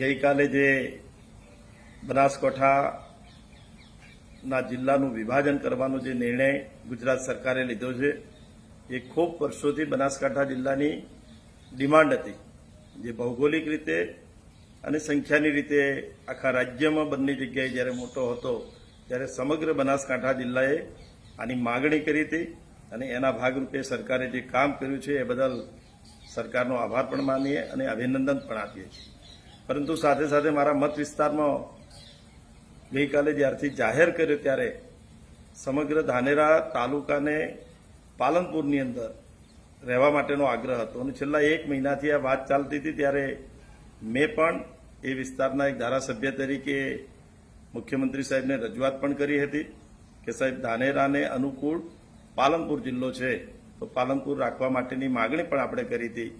ગઈકાલે જે બનાસકાંઠાના જિલ્લાનું વિભાજન કરવાનો જે નિર્ણય ગુજરાત સરકારે લીધો છે, એ ખૂબ વર્ષોથી બનાસકાંઠા જિલ્લાની ડિમાન્ડ હતી. જે ભૌગોલિક રીતે અને સંખ્યાની રીતે આખા રાજ્યમાં બંને જગ્યાએ જ્યારે મોટો હતો, ત્યારે સમગ્ર બનાસકાંઠા જિલ્લાએ આની માગણી કરી હતી અને એના ભાગરૂપે સરકારે જે કામ કર્યું છે, એ બદલ સરકારનો આભાર પણ માનીએ અને અભિનંદન પણ આપીએ છીએ. પરંતુ સાથે સાથે મારા મત વિસ્તારમાં ગઈકાલે જ્યારથી જાહેર કર્યો ત્યારે સમગ્ર ધાનેરા તાલુકાને પાલનપુરની અંદર રહેવા માટેનો આગ્રહ હતો. અને છેલ્લા એક મહિનાથી આ વાત ચાલતી હતી ત્યારે મેં પણ એ વિસ્તારના એક ધારાસભ્ય તરીકે મુખ્યમંત્રી સાહેબને રજૂઆત પણ કરી હતી કે સાહેબ, ધાનેરાને અનુકૂળ પાલનપુર જિલ્લો છે. તો પાલનપુર રાખવા માટેની માગણી પણ આપણે કરી હતી.